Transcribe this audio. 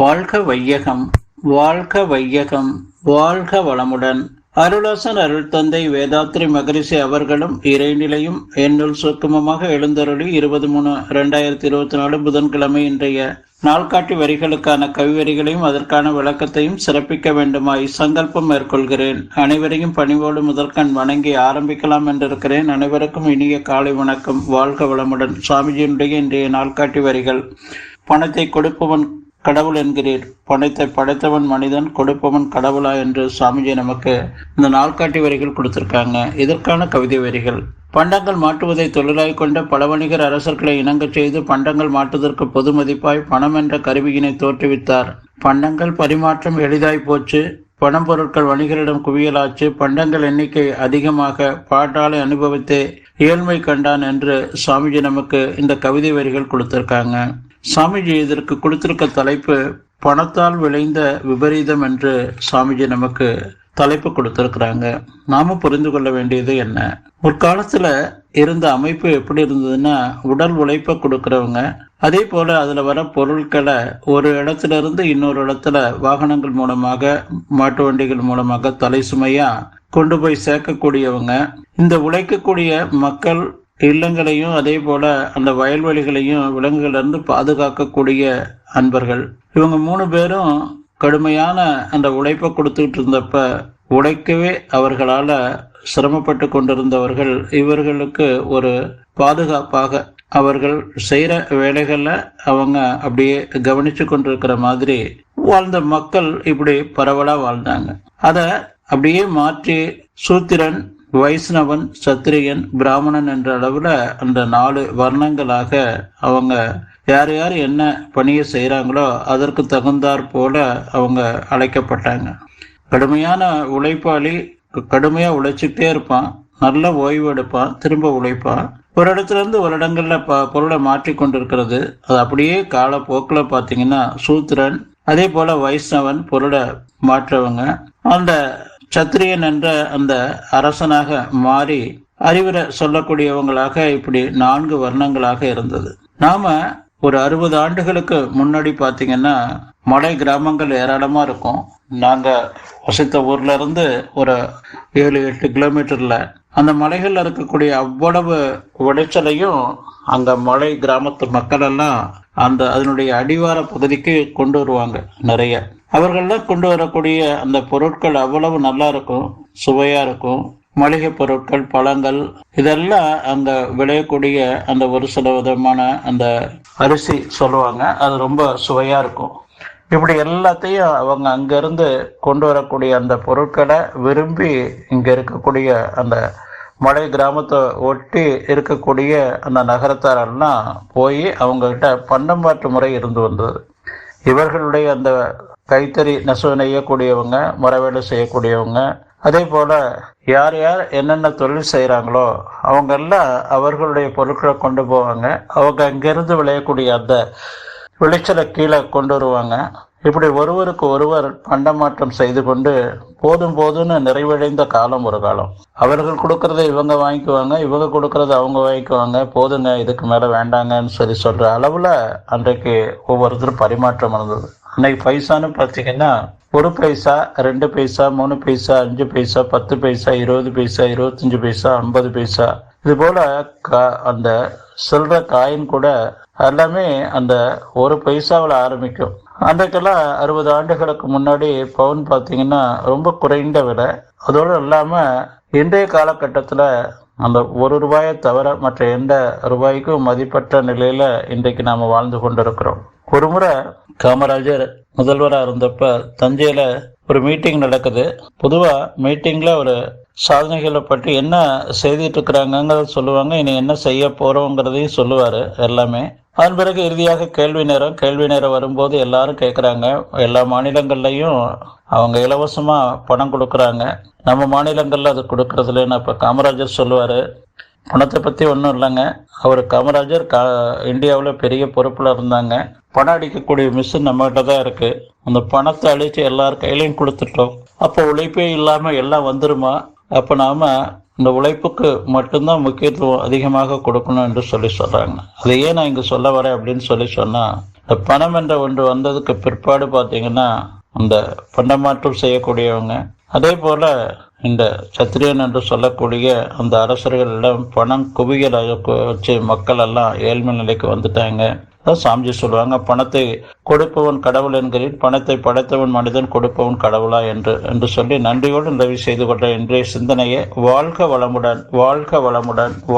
வாழ்க வையகம் வாழ்க வையகம் வாழ்க வளமுடன். அருளாசன் அருள் தந்தை வேதாத்ரி மகரிஷி அவர்களும் இறைநிலையும் என்னுள் சுக்குமமாக எழுந்தருளி இருபது மூணு ரெண்டாயிரத்தி இருபத்தி நாலு புதன்கிழமை இன்றைய நாள்காட்டி வரிகளுக்கான கவிவரிகளையும் அதற்கான விளக்கத்தையும் சிறப்பிக்க வேண்டுமாய் சங்கல்பம் மேற்கொள்கிறேன். அனைவரையும் பணிவோடு முதற்கண் வணங்கி ஆரம்பிக்கலாம் என்றிருக்கிறேன். அனைவருக்கும் இனிய காலை வணக்கம். வாழ்க வளமுடன். சுவாமிஜியினுடைய இன்றைய நாள்காட்டி வரிகள். பணத்தை கொடுப்பவன் கடவுள் என்கிறீர். படைத்த படைத்தவன் மனிதன் கொடுப்பவன் கடவுளா என்று சாமிஜி நமக்கு இந்த நாள்காட்டி வரிகள் கொடுத்திருக்காங்க. இதற்கான கவிதை வரிகள். பண்டங்கள் மாட்டுவதை தொழிலாய் கொண்ட பல வணிகர் அரசர்களை இணங்கச் செய்து பண்டங்கள் மாட்டுவதற்கு பொது மதிப்பாய் பணம் என்ற கருவியினை தோற்றுவித்தார். பண்டங்கள் பரிமாற்றம் எளிதாய் போச்சு. பணம் பொருட்கள் வணிகரிடம் குவியலாச்சு. பண்டங்கள் எண்ணிக்கை அதிகமாக பாட்டாளை அனுபவித்தே ஏழ்மை கண்டான் என்று சாமிஜி நமக்கு இந்த கவிதை வரிகள் கொடுத்திருக்காங்க. சாமிஜி இதற்கு கொடுத்திருக்க தலைப்பு பணத்தால் விளைந்த விபரீதம் என்று சாமிஜி நமக்கு தலைப்பு கொடுத்திருக்கிறாங்க. நாம புரிந்து கொள்ள வேண்டியது என்ன? முற்காலத்துல இருந்த அமைப்பு எப்படி இருந்ததுன்னா உடல் உழைப்பை கொடுக்கறவங்க. அதே போல அதுல வர பொருட்களை ஒரு இடத்துல இருந்து இன்னொரு இடத்துல வாகனங்கள் மூலமாக மாட்டு வண்டிகள் மூலமாக தலை சுமையா கொண்டு போய் சேர்க்கக்கூடியவங்க. இந்த உழைக்கக்கூடிய மக்கள் இல்லங்களையும் அதே போல அந்த வயல்வெளிகளையும் விலங்குகளிலிருந்து பாதுகாக்கக்கூடிய அன்பர்கள். இவங்க மூணு பேரும் கடுமையான அந்த உழைப்பை கொடுத்துக்கிட்டு இருந்தப்ப உழைக்கவே அவர்களால சிரமப்பட்டு கொண்டிருந்தவர்கள். இவர்களுக்கு ஒரு பாதுகாப்பாக அவர்கள் செய்யற வேலைகளில் அவங்க அப்படியே கவனிச்சு கொண்டிருக்கிற மாதிரி வாழ்ந்த மக்கள் இப்படி பரவலா வாழ்ந்தாங்க. அத அப்படியே மாற்றி சூத்திரன் வைஷ்ணவன் சத்திரியன் பிராமணன் என்ற அளவில் அந்த நாலு வர்ணங்களாக அவங்க யார் யார் என்ன பணியை செய்கிறாங்களோ அதற்கு தகுந்தாற் போல அவங்க அழைக்கப்பட்டாங்க. கடுமையான உழைப்பாளி கடுமையாக உழைச்சிக்கிட்டே இருப்பான். நல்ல ஓய்வு எடுப்பான் திரும்ப உழைப்பான். ஒரு இடத்துல இருந்து ஒரு இடங்கள்ல ப பொருளை மாற்றி கொண்டிருக்கிறது. அது அப்படியே காலப்போக்கில் பார்த்தீங்கன்னா சூத்திரன் அதே போல வைஷ்ணவன் பொருளை மாற்றவங்க. அந்த சத்திரியன் என்ற அந்த அரசனாக மாறி அறிவுரை சொல்லக்கூடியவங்களாக இப்படி நான்கு வர்ணங்களாக இருந்தது. நாம ஒரு அறுபது ஆண்டுகளுக்கு முன்னாடி பார்த்தீங்கன்னா மலை கிராமங்கள் ஏராளமா இருக்கும். நாங்க வசித்த ஊர்ல இருந்து ஒரு ஏழு எட்டு கிலோமீட்டர்ல அந்த மலைகள்ல இருக்கக்கூடிய அவ்வளவு விளைச்சலையும் அந்த மலை கிராமத்து மக்கள் எல்லாம் அந்த அதனுடைய அடிவார பகுதிக்கு கொண்டு வருவாங்க நிறைய. அவர்கள்லாம் கொண்டு வரக்கூடிய அந்த பொருட்கள் அவ்வளவு நல்லா இருக்கும் சுவையா இருக்கும். மளிகை பொருட்கள் பழங்கள் இதெல்லாம் அந்த விளையக்கூடிய அந்த ஒரு சில விதமான அந்த அரிசி சொல்லுவாங்க அது ரொம்ப சுவையா இருக்கும். இப்படி எல்லாத்தையும் அவங்க அங்கிருந்து கொண்டு வரக்கூடிய அந்த பொருட்களை விரும்பி இங்க இருக்கக்கூடிய அந்த மலை கிராமத்தை ஒட்டி இருக்கக்கூடிய அந்த நகரத்தாரெல்லாம் போய் அவங்கக்கிட்ட பண்டம்பாட்டு முறை இருந்து வந்தது. இவர்களுடைய அந்த கைத்தறி நெசவு நெய்யக்கூடியவங்க முறைவேலை செய்யக்கூடியவங்க அதே போல யார் யார் என்னென்ன தொழில் செய்கிறாங்களோ அவங்கெல்லாம் அவர்களுடைய பொருட்களை கொண்டு போவாங்க. அவங்க அங்கிருந்து விளையக்கூடிய அந்த விளைச்சலை கீழே கொண்டு வருவாங்க. இப்படி ஒருவருக்கு ஒருவர் பண்டமாற்றம் செய்து கொண்டு போதும் போதும்னு நிறைவடைந்த காலம் ஒரு காலம். அவர்கள் கொடுக்கறத இவங்க வாங்கிக்குவாங்க இவங்க கொடுக்கறத அவங்க வாங்கிக்குவாங்க. போதுங்க இதுக்கு மேலே வேண்டாங்கன்னு சொல்லி சொல்கிற அளவில் அன்றைக்கு ஒவ்வொருத்தரும் பரிமாற்றம் இருந்தது அன்னைக்கு பைசான்னு பார்த்தீங்கன்னா ஒரு பைசா ரெண்டு பைசா மூணு பைசா அஞ்சு பைசா பத்து பைசா இருபது பைசா இருபத்தஞ்சு பைசா ஐம்பது பைசா. இது போல அந்த சொல்ற காயின் கூட எல்லாமே அந்த ஒரு பைசாவில் ஆரம்பிக்கும். அன்றைக்கெல்லாம் அறுபது ஆண்டுகளுக்கு முன்னாடி பவுன் பார்த்தீங்கன்னா ரொம்ப குறைந்த விலை. அதோடு இல்லாமல் இன்றைய காலகட்டத்தில் அந்த ஒரு ரூபாயை தவிர மற்ற எந்த ரூபாய்க்கும் மதிப்பற்ற நிலையில் இன்றைக்கு நாம் வாழ்ந்து கொண்டிருக்கிறோம். ஒரு முறை காமராஜர் முதல்வராக இருந்தப்ப தஞ்சையில் ஒரு மீட்டிங் நடக்குது. பொதுவாக மீட்டிங்கில் ஒரு சாதனைகளை பற்றி என்ன செய்துட்டு இருக்கிறாங்கங்கிறத சொல்லுவாங்க. இனி என்ன செய்ய போகிறோங்கிறதையும் சொல்லுவார் எல்லாமே. அதன் பிறகு இறுதியாக கேள்வி நேரம் கேள்வி நேரம் வரும்போது எல்லாரும் கேட்குறாங்க எல்லா மாநிலங்கள்லையும் அவங்க இலவசமாக பணம் கொடுக்குறாங்க. நம்ம மாநிலங்களில் அது கொடுக்கறதுலன்னு இப்போ காமராஜர் சொல்லுவார். பணத்தை பற்றி ஒன்றும் இல்லைங்க. அவர் காமராஜர் கா இந்தியாவில் பெரிய பொறுப்பில் இருந்தாங்க. பணம் அடிக்கக்கூடிய மிஷின் நம்மகிட்ட தான் இருக்குது அந்த பணத்தை அழித்து எல்லார் கையிலையும் கொடுத்துட்டோம். அப்போ உழைப்பே இல்லாமல் எல்லாம் வந்துருமா? அப்போ நாம் இந்த உழைப்புக்கு மட்டும்தான் முக்கியத்துவம் அதிகமாக கொடுக்கணும் என்று சொல்லி சொல்கிறாங்க அதை ஏன் நான் இங்கே சொல்ல வரேன் அப்படின்னு சொல்லி சொன்னால் இந்த பணம் என்ற ஒன்று வந்ததுக்கு பிற்பாடு பார்த்தீங்கன்னா இந்த பண்டமாற்றம் செய்யக்கூடியவங்க அதே போல் இந்த சத்திரியன் என்று சொல்லக்கூடிய அந்த அரசர்களிடம் பணம் குவிகளாக வச்சு மக்கள் எல்லாம் ஏழ்மை நிலைக்கு வந்துட்டாங்க. அதான் சாமிஜி சொல்லுவாங்க பணத்தை கொடுப்பவன் கடவுள் என்கிறேன் பணத்தை படைத்தவன் மனிதன் கொடுப்பவன் கடவுளா என்று என்று சொல்லி நன்றியோடு நிறைவு செய்து கொண்ட இன்றைய சிந்தனையை வாழ்க வளமுடன் வாழ்க வளமுடன் வா-